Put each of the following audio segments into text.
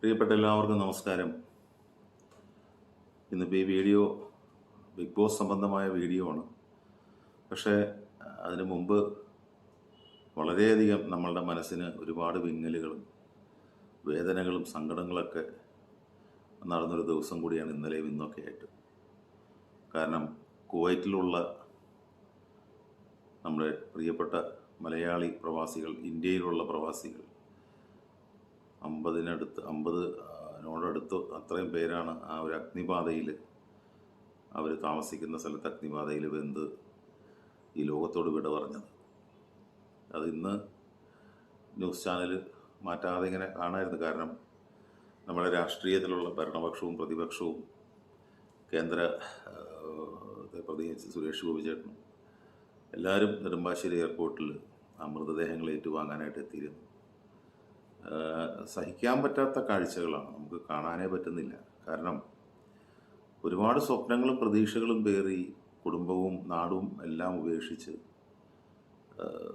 പ്രിയപ്പെട്ട എല്ലാവർക്കും നമസ്കാരം. ഇന്നിപ്പോൾ ഈ വീഡിയോ ബിഗ് ബോസ് സംബന്ധമായ വീഡിയോ ആണ്. പക്ഷേ അതിനു മുമ്പ് വളരെയധികം നമ്മളുടെ മനസ്സിന് ഒരുപാട് വിങ്ങലുകളും വേദനകളും സങ്കടങ്ങളൊക്കെ നടന്നൊരു ദിവസം കൂടിയാണ് ഇന്നലെയും ഇന്നൊക്കെ ആയിട്ട്. കാരണം കുവൈറ്റിലുള്ള നമ്മുടെ പ്രിയപ്പെട്ട മലയാളി പ്രവാസികൾ ഇന്ത്യയിലുള്ള പ്രവാസികൾ അമ്പതിനടുത്ത് അമ്പത് നോടടുത്ത് അത്രയും പേരാണ് ആ ഒരു അഗ്നിബാധയിൽ അവർ താമസിക്കുന്ന സ്ഥലത്ത് അഗ്നിബാധയിൽ വെന്ത് ഈ ലോകത്തോട് വിട പറഞ്ഞത്. അത് ഇന്ന് ന്യൂസ് ചാനൽ മാറ്റാതെ ഇങ്ങനെ കാണായിരുന്നു. കാരണം നമ്മുടെ രാഷ്ട്രീയത്തിലുള്ള ഭരണപക്ഷവും പ്രതിപക്ഷവും കേന്ദ്ര പ്രതിനിധി സുരേഷ് ഗോപി ചേട്ടനും എല്ലാവരും നെടുമ്പാശ്ശേരി എയർപോർട്ടിൽ ആ മൃതദേഹങ്ങൾ ഏറ്റുവാങ്ങാനായിട്ട് എത്തിയിരുന്നു സഹിക്കാൻ പറ്റാത്ത കാഴ്ചകളാണ്. നമുക്ക് കാണാനേ പറ്റുന്നില്ല. കാരണം ഒരുപാട് സ്വപ്നങ്ങളും പ്രതീക്ഷകളും പേറി കുടുംബവും നാടും എല്ലാം ഉപേക്ഷിച്ച്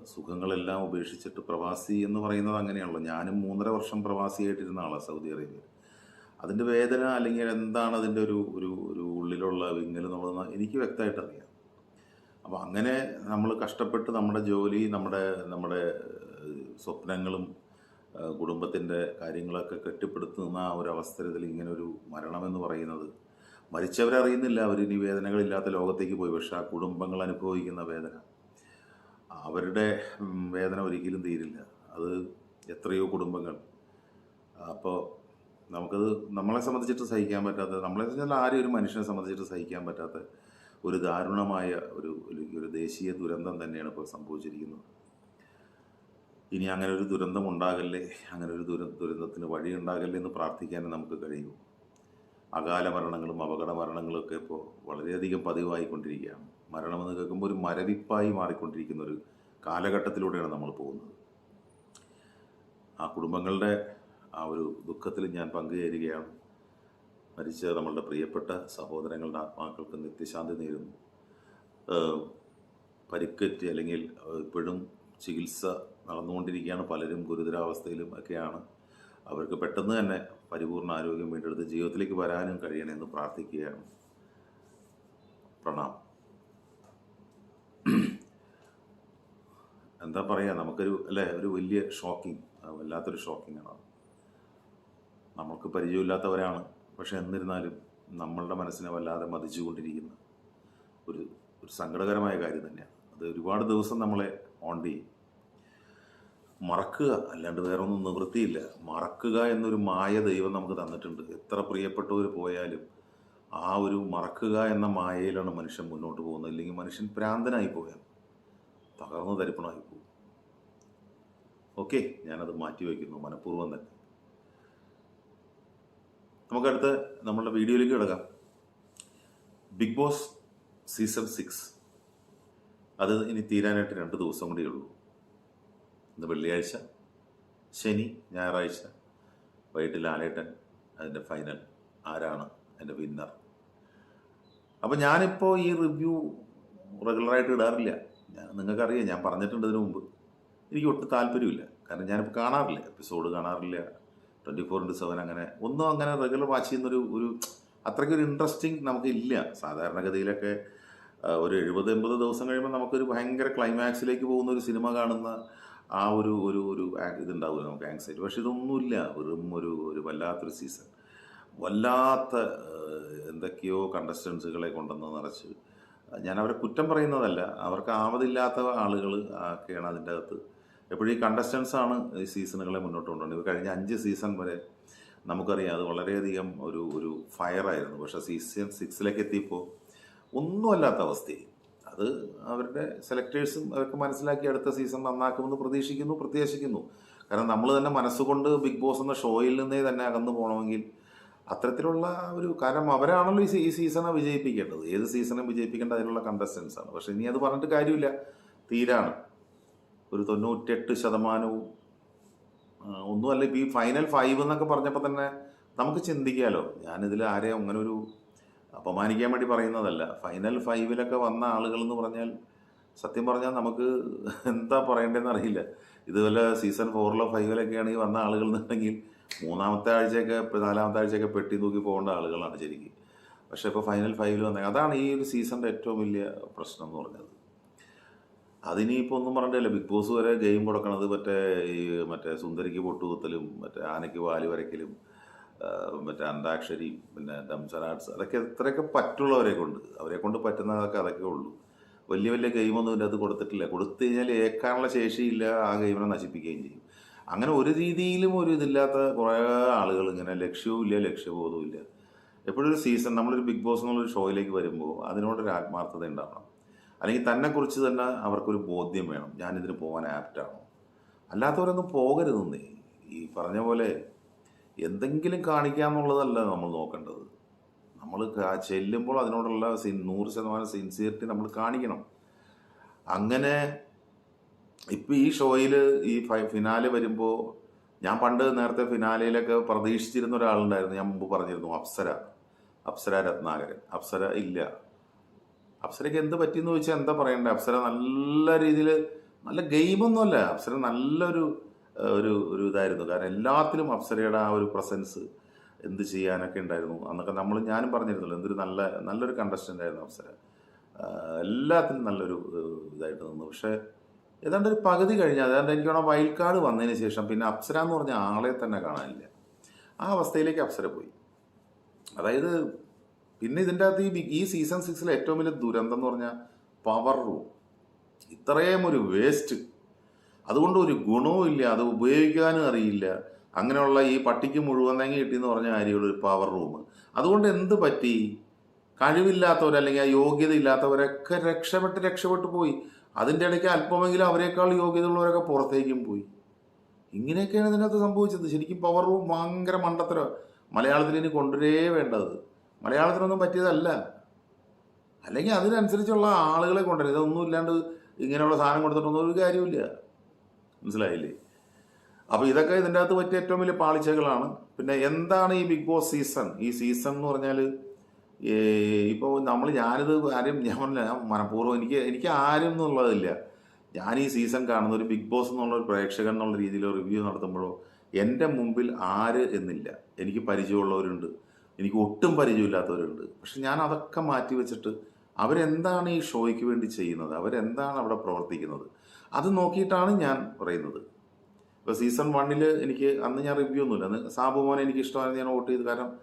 സുഖങ്ങളെല്ലാം ഉപേക്ഷിച്ചിട്ട് പ്രവാസി എന്ന് പറയുന്നത് അങ്ങനെയാണല്ലോ. ഞാനും മൂന്നര വർഷം പ്രവാസിയായിട്ടിരുന്ന ആളാണ് സൗദി അറേബ്യ. അതിന്റെ വേദന അല്ലെങ്കിൽ എന്താണ് അതിന്റെ ഒരു ഒരു ഒരു ഉള്ളിലുള്ള വിങ്ങൽ എന്നുള്ളത് എനിക്ക് വ്യക്തമായിട്ട് അറിയാം അപ്പോൾ അങ്ങനെ നമ്മൾ കഷ്ടപ്പെട്ട് നമ്മുടെ ജോലി നമ്മുടെ നമ്മുടെ സ്വപ്നങ്ങളും കുടുംബത്തിന്റെ കാര്യങ്ങളൊക്കെ കെട്ടിപ്പടുത്തുന്ന ആ ഒരു അവസരത്തിൽ ഇങ്ങനൊരു മരണമെന്ന് പറയുന്നത്. മരിച്ചവരറിയുന്നില്ല അവരിനി വേദനകളില്ലാത്ത ലോകത്തേക്ക് പോയി. പക്ഷെ ആ കുടുംബങ്ങൾ അനുഭവിക്കുന്ന വേദന. അവരുടെ വേദന ഒരിക്കലും തീരില്ല. അത് എത്രയോ കുടുംബങ്ങൾ. അപ്പോൾ നമുക്കത് നമ്മളെ സംബന്ധിച്ചിട്ട് സഹിക്കാൻ പറ്റാത്ത നമ്മളെ സംബന്ധിച്ചാൽ ആരും ഒരു മനുഷ്യനെ സംബന്ധിച്ചിട്ട് സഹിക്കാൻ പറ്റാത്ത ഒരു ദാരുണമായ ഒരു- ഒരു ദേശീയ ദുരന്തം തന്നെയാണ് ഇപ്പോൾ സംഭവിച്ചിരിക്കുന്നത്. ഇനി അങ്ങനെ ഒരു ദുരന്തം ഉണ്ടാകല്ലേ അങ്ങനെ ഒരു ദുര ദുരന്തത്തിന് വഴി ഉണ്ടാകല്ലേ എന്ന് പ്രാർത്ഥിക്കാനേ നമുക്ക് കഴിയൂ. അകാല മരണങ്ങളും അപകട മരണങ്ങളും ഒക്കെ ഇപ്പോൾ വളരെയധികം പതിവായിക്കൊണ്ടിരിക്കുകയാണ്. മരണമെന്ന് കേൾക്കുമ്പോൾ ഒരു മരവിപ്പായി മാറിക്കൊണ്ടിരിക്കുന്ന ഒരു കാലഘട്ടത്തിലൂടെയാണ് നമ്മൾ പോകുന്നത്. ആ കുടുംബങ്ങളുടെ ആ ഒരു ദുഃഖത്തിൽ ഞാൻ പങ്കുചേരുകയാണ്. മരിച്ച നമ്മളുടെ പ്രിയപ്പെട്ട സഹോദരങ്ങളുടെ ആത്മാക്കൾക്ക് നിത്യശാന്തി നേരുന്നു. പരിക്കറ്റ് അല്ലെങ്കിൽ ഇപ്പോഴും ചികിത്സ നടന്നുകൊണ്ടിരിക്കുകയാണ്. പലരും ഗുരുതരാവസ്ഥയിലും ഒക്കെയാണ്. അവർക്ക് പെട്ടെന്ന് തന്നെ പരിപൂർണ ആരോഗ്യം വീണ്ടെടുത്ത് ജീവിതത്തിലേക്ക് വരാനും കഴിയണമെന്ന് പ്രാർത്ഥിക്കുകയാണ്. പ്രണാം. എന്താ പറയുക നമുക്കൊരു അല്ലേ ഒരു വലിയ ഷോക്കിംഗ് വല്ലാത്തൊരു ഷോക്കിംഗ് ആണ്. നമ്മൾക്ക് പരിചയമില്ലാത്തവരാണ് പക്ഷെ എന്നിരുന്നാലും നമ്മളുടെ മനസ്സിനെ വല്ലാതെ മതിച്ചുകൊണ്ടിരിക്കുന്ന ഒരു ഒരു സങ്കടകരമായ കാര്യം തന്നെയാണ്. അത് ഒരുപാട് ദിവസം നമ്മളെ ഓണ്ട് ദി മറക്കുക അല്ലാണ്ട് വേറെ ഒന്നും നിവൃത്തിയില്ല. മറക്കുക എന്നൊരു മായ ദൈവം നമുക്ക് തന്നിട്ടുണ്ട്. എത്ര പ്രിയപ്പെട്ടവർ പോയാലും ആ ഒരു മറക്കുക എന്ന മായയിലാണ് മനുഷ്യൻ മുന്നോട്ട് പോകുന്നത്. അല്ലെങ്കിൽ മനുഷ്യൻ പ്രാന്തനായി പോയാൽ തകർന്നു തരിപ്പണമായി പോകും. ഓക്കെ ഞാനത് മാറ്റി വയ്ക്കുന്നു. മനഃപൂർവം തന്നെ. നമുക്കടുത്ത് നമ്മളുടെ വീഡിയോയിലേക്ക് കിടക്കാം. Big boss season six. അത് ഇനി തീരാനായിട്ട് രണ്ട് ദിവസം കൂടിയേ ഉള്ളൂ. ഇന്ന് വെള്ളിയാഴ്ച ശനി ഞായറാഴ്ച വൈകിട്ട് ലാലേട്ടൻ അതിന്റെ ഫൈനൽ ആരാണ് എന്റെ വിന്നർ അപ്പോൾ ഞാനിപ്പോൾ ഈ റിവ്യൂ റെഗുലറായിട്ട് ഇടാറില്ല. ഞാൻ നിങ്ങൾക്കറിയാം ഞാൻ പറഞ്ഞിട്ടുണ്ട് ഇതിനു മുമ്പ്. എനിക്ക് ഒട്ടും താല്പര്യമില്ല. കാരണം ഞാനിപ്പോൾ കാണാറില്ല. എപ്പിസോഡ് കാണാറില്ല. ട്വന്റി ഫോർ ഇന്റു സെവൻ അങ്ങനെ ഒന്നും അങ്ങനെ റെഗുലർ വാച്ച് ചെയ്യുന്നൊരു ഒരു അത്രയ്ക്കൊരു ഇൻട്രസ്റ്റിംഗ് നമുക്ക് ഇല്ല. സാധാരണഗതിയിലൊക്കെ ഒരു എഴുപത് എൺപത് ദിവസം കഴിയുമ്പോൾ നമുക്കൊരു ഭയങ്കര ക്ലൈമാക്സിലേക്ക് പോകുന്ന ഒരു സിനിമ കാണുന്ന ആ ഒരു ഒരു ഒരു ഇതുണ്ടാവില്ല നമുക്ക് ആങ്സൈറ്റി പക്ഷെ ഇതൊന്നുമില്ല. വെറും ഒരു ഒരു വല്ലാത്തൊരു സീസൺ വല്ലാത്ത എന്തൊക്കെയോ കണ്ടസ്റ്റൻസുകളെ കൊണ്ടുവന്ന് നിറച്ച്. ഞാൻ അവരെ കുറ്റം പറയുന്നതല്ല. അവർക്ക് ആവതില്ലാത്ത ആളുകൾ ഒക്കെയാണ് അതിന്റെ അകത്ത്. എപ്പോഴും ഈ കണ്ടസ്റ്റൻസാണ് ഈ സീസണുകളെ മുന്നോട്ട് കൊണ്ടുപോകുന്നത് കഴിഞ്ഞ അഞ്ച് സീസൺ വരെ നമുക്കറിയാം അത് വളരെയധികം ഒരു ഒരു ഫയറായിരുന്നു പക്ഷേ സീസൺ സിക്സിലേക്ക് എത്തിയപ്പോൾ ഒന്നുമല്ലാത്ത അവസ്ഥയിൽ അത് അവരുടെ സെലക്ടേഴ്സും അവർക്ക് മനസ്സിലാക്കി അടുത്ത സീസൺ നന്നാക്കുമെന്ന് പ്രതീക്ഷിക്കുന്നു പ്രത്യാശിക്കുന്നു. കാരണം നമ്മൾ തന്നെ മനസ്സുകൊണ്ട് ബിഗ് ബോസ് എന്ന ഷോയിൽ നിന്നേ തന്നെ അകന്നു പോകണമെങ്കിൽ അത്തരത്തിലുള്ള ഒരു കാരണം അവരാണല്ലോ ഈ സീസണെ വിജയിപ്പിക്കേണ്ടത്. ഏത് സീസണെ വിജയിപ്പിക്കേണ്ട അതിനുള്ള കണ്ടസ്റ്റൻസ് ആണ്. പക്ഷെ ഇനി അത് പറഞ്ഞിട്ട് കാര്യമില്ല. തീരാണ്. ഒരു തൊണ്ണൂറ്റെട്ട് ശതമാനവും ഒന്നുമല്ല ഇപ്പം ഈ ഫൈനൽ ഫൈവ് എന്നൊക്കെ പറഞ്ഞപ്പോൾ തന്നെ നമുക്ക് ചിന്തിക്കാമല്ലോ ഞാനിതിൽ ആരെയും അങ്ങനെ ഒരു അപമാനിക്കാൻ വേണ്ടി പറയുന്നതല്ല. ഫൈനൽ ഫൈവിലൊക്കെ വന്ന ആളുകൾ എന്ന് പറഞ്ഞാൽ സത്യം പറഞ്ഞാൽ നമുക്ക് എന്താ പറയേണ്ടതെന്ന് അറിയില്ല. ഇതുപോലെ സീസൺ ഫോറിലോ ഫൈവിലൊക്കെ ആണെങ്കിൽ വന്ന ആളുകൾ എന്നുണ്ടെങ്കിൽ മൂന്നാമത്തെ ആഴ്ചയൊക്കെ നാലാമത്തെ ആഴ്ചയൊക്കെ പെട്ടി തൂക്കി പോകേണ്ട ആളുകളാണ് ശരിക്കും. പക്ഷെ ഇപ്പോൾ ഫൈനൽ ഫൈവിൽ വന്നെങ്കിൽ അതാണ് ഈ ഒരു സീസണിന്റെ ഏറ്റവും വലിയ പ്രശ്നം എന്ന് പറഞ്ഞത്. അതിനിപ്പോൾ ഒന്നും പറഞ്ഞില്ല ബിഗ് ബോസ് വരെ ഗെയിം കൊടുക്കണത് മറ്റേ ഈ മറ്റേ സുന്ദരിക്ക് പൊട്ടുകുത്തലും മറ്റേ ആനയ്ക്ക് വാലി വരയ്ക്കലും മറ്റേ അന്താക്ഷരി പിന്നെ ഡംസറാട്സ് അതൊക്കെ എത്രയൊക്കെ പറ്റുള്ളവരെ കൊണ്ട് അവരെ കൊണ്ട് പറ്റുന്നതൊക്കെ അതൊക്കെ ഉള്ളൂ. വലിയ വലിയ ഗെയിമൊന്നും ഇതിന്റെ അത് കൊടുത്തിട്ടില്ല. കൊടുത്തു കഴിഞ്ഞാൽ ഏക്കാനുള്ള ശേഷിയില്ല ആ ഗെയിമിനെ നശിപ്പിക്കുകയും ചെയ്യും. അങ്ങനെ ഒരു രീതിയിലും ഒരു ഇതില്ലാത്ത കുറേ ആളുകൾ ഇങ്ങനെ ലക്ഷ്യവും ഇല്ല ലക്ഷ്യബോധവും ഇല്ല. എപ്പോഴും ഒരു സീസൺ നമ്മളൊരു ബിഗ് ബോസ് എന്നുള്ളൊരു ഷോയിലേക്ക് വരുമ്പോൾ അതിനോടൊരു ആത്മാർത്ഥത ഉണ്ടാവണം. അല്ലെങ്കിൽ തന്നെക്കുറിച്ച് തന്നെ അവർക്കൊരു ബോധ്യം വേണം. ഞാനിതിന് പോകാൻ ആപ്റ്റാണോ അല്ലാത്തവരൊന്നും പോകരുതെന്നേ. ഈ പറഞ്ഞ പോലെ എന്തെങ്കിലും കാണിക്കുക എന്നുള്ളതല്ല നമ്മൾ നോക്കേണ്ടത്. നമ്മൾ ചെല്ലുമ്പോൾ അതിനോടുള്ള നൂറ് ശതമാനം സിൻസിയറിറ്റി നമ്മൾ കാണിക്കണം. അങ്ങനെ ഇപ്പം ഈ ഷോയിൽ ഈ ഫിനാലെ വരുമ്പോൾ ഞാൻ പണ്ട് നേരത്തെ ഫിനാലയിലൊക്കെ പ്രതീക്ഷിച്ചിരുന്ന ഒരാളുണ്ടായിരുന്നു. ഞാൻ മുമ്പ് പറഞ്ഞിരുന്നു അപ്സര. അപ്സര രത്നാകരൻ. അപ്സര ഇല്ല. അപ്സരയ്ക്ക് എന്ത് പറ്റിയെന്ന് ചോദിച്ചാൽ എന്താ പറയണ്ടേ? അപ്സര നല്ല രീതിയിൽ നല്ല ഗെയിമൊന്നുമല്ല. അപ്സര നല്ലൊരു ഒരു ഒരു ഇതായിരുന്നു. കാരണം എല്ലാത്തിലും അപ്സരയുടെ ആ ഒരു പ്രസൻസ് എന്ത് ചെയ്യാനൊക്കെ ഉണ്ടായിരുന്നു. അന്നൊക്കെ നമ്മൾ ഞാനും പറഞ്ഞിരുന്നല്ലോ എന്തൊരു നല്ല നല്ലൊരു കണ്ടസ്റ്റന്റ് ആയിരുന്നു അപ്സര. എല്ലാത്തിനും നല്ലൊരു ഇതായിട്ട് നിന്നു. പക്ഷേ ഏതാണ്ട് ഒരു പകുതി കഴിഞ്ഞ് അതാണ്ട് എനിക്ക് വേണം കാർഡ് വന്നതിന് ശേഷം പിന്നെ അപ്സര എന്ന് പറഞ്ഞ ആളെ തന്നെ കാണാനില്ല. ആ അവസ്ഥയിലേക്ക് അപ്സര പോയി. അതായത് പിന്നെ ഇതിന്റെ അകത്ത് ഈ ഈ സീസൺ സിക്സിലെ ഏറ്റവും വലിയ ദുരന്തം എന്ന് പറഞ്ഞാൽ പവർ റൂം ഇത്രയും ഒരു വേസ്റ്റ് അതുകൊണ്ട് ഒരു ഗുണവും ഇല്ല അത് ഉപയോഗിക്കാനും അറിയില്ല. അങ്ങനെയുള്ള ഈ പട്ടിക്ക് മുഴുവൻ തേങ്ങ കിട്ടിയെന്ന് പറഞ്ഞ കാര്യമുള്ള ഒരു പവർ റൂം അതുകൊണ്ട് എന്ത് പറ്റി? കഴിവില്ലാത്തവർ അല്ലെങ്കിൽ യോഗ്യത ഇല്ലാത്തവരൊക്കെ രക്ഷപ്പെട്ട് രക്ഷപ്പെട്ടു പോയി. അതിന്റെ ഇടയ്ക്ക് അല്പമെങ്കിലും അവരെക്കാൾ യോഗ്യത ഉള്ളവരൊക്കെ പുറത്തേക്കും പോയി. ഇങ്ങനെയൊക്കെയാണ് ഇതിനകത്ത് സംഭവിച്ചത്. ശരിക്കും പവർ റൂം ഭയങ്കര മണ്ടത്തരം. മലയാളത്തിൽ ഇനി കൊണ്ടുവരേ വേണ്ടത്. മലയാളത്തിനൊന്നും പറ്റിയതല്ല. അല്ലെങ്കിൽ അതിനനുസരിച്ചുള്ള ആളുകളെ കൊണ്ടുവരും. ഇതൊന്നും ഇല്ലാണ്ട് ഇങ്ങനെയുള്ള സാധനം കൊടുത്തിട്ടൊന്നും ഒരു കാര്യമില്ല മനസ്സിലായില്ലേ? അപ്പോൾ ഇതൊക്കെ ഇതിന്റെ അകത്ത് പറ്റിയ ഏറ്റവും വലിയ പാളിച്ചകളാണ്. പിന്നെ എന്താണ് ഈ ബിഗ് ബോസ് സീസൺ? ഈ സീസൺ എന്ന് പറഞ്ഞാൽ ഇപ്പോൾ നമ്മൾ ഞാനിത് ആരും ഞാൻ പറഞ്ഞില്ല ഞാൻ മനഃപൂർവം എനിക്ക് എനിക്ക് ആരും എന്നുള്ളതില്ല. ഞാൻ ഈ സീസൺ കാണുന്ന ഒരു ബിഗ് ബോസ് എന്നുള്ള ഒരു പ്രേക്ഷകൻ എന്നുള്ള രീതിയിൽ റിവ്യൂ നടത്തുമ്പോഴോ എന്റെ മുമ്പിൽ ആര് എന്നില്ല. എനിക്ക് പരിചയമുള്ളവരുണ്ട്. എനിക്ക് ഒട്ടും പരിചയമില്ലാത്തവരുണ്ട്. പക്ഷെ ഞാൻ അതൊക്കെ മാറ്റി വെച്ചിട്ട് അവരെന്താണ് ഈ ഷോയ്ക്ക് വേണ്ടി ചെയ്യുന്നത്? അവരെന്താണ് അവിടെ പ്രവർത്തിക്കുന്നത്? അത് നോക്കിയിട്ടാണ് ഞാൻ പറയുന്നത്. ഇപ്പോൾ സീസൺ വണ്ണിൽ എനിക്ക് അന്ന് ഞാൻ റിവ്യൂ ഒന്നുമില്ല. അന്ന് സാബു മോനെ എനിക്ക് ഇഷ്ടമായിരുന്നു ഞാൻ വോട്ട് ചെയ്തു. കാരണം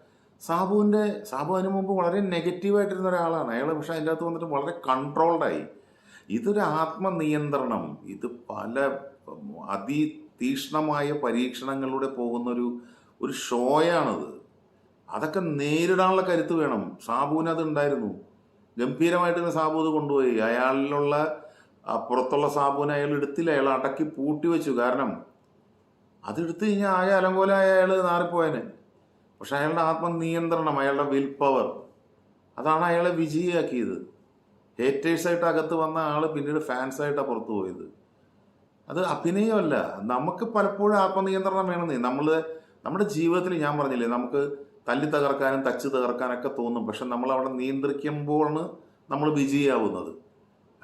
സാബുവിന്റെ സാബു അതിന് മുമ്പ് വളരെ നെഗറ്റീവായിട്ടിരുന്ന ഒരാളാണ്. അയാൾ പക്ഷേ അതിന്റെ അകത്ത് വന്നിട്ട് വളരെ കൺട്രോൾഡായി ഇതൊരു ആത്മനിയന്ത്രണം. ഇത് പല അതിതീക്ഷ്ണമായ പരീക്ഷണങ്ങളിലൂടെ പോകുന്നൊരു ഒരു ഷോയാണത്. അതൊക്കെ നേരിടാനുള്ള കരുത്ത് വേണം. സാബുവിന് അത് ഉണ്ടായിരുന്നു. ഗംഭീരമായിട്ട് സാബു അത് കൊണ്ടുപോയി. അയാളിലുള്ള ആ പുറത്തുള്ള സാബൂന് അയാൾ എടുത്തില്ല അയാൾ അടക്കി പൂട്ടി വെച്ചു. കാരണം അതെടുത്തു കഴിഞ്ഞാൽ ആകെ അലങ്കോല അയാൾ നാറിപ്പോയനെ. പക്ഷെ അയാളുടെ ആത്മനിയന്ത്രണം അയാളുടെ വിൽ പവർ അതാണ് അയാളെ വിജയിയാക്കിയത്. ഹേറ്റേഴ്സായിട്ട് അകത്ത് വന്ന ആൾ പിന്നീട് ഫാൻസായിട്ടാണ് പുറത്തു പോയത്. അത് അഭിനയമല്ല. നമുക്ക് പലപ്പോഴും ആത്മനിയന്ത്രണം വേണമെന്നേ. നമ്മൾ നമ്മുടെ ജീവിതത്തിൽ ഞാൻ പറഞ്ഞില്ലേ നമുക്ക് തല്ലി തകർക്കാനും തച്ച് തകർക്കാനൊക്കെ തോന്നും. പക്ഷെ നമ്മൾ അവിടെ നിയന്ത്രിക്കുമ്പോഴാണ് നമ്മൾ വിജയിയാവുന്നത്.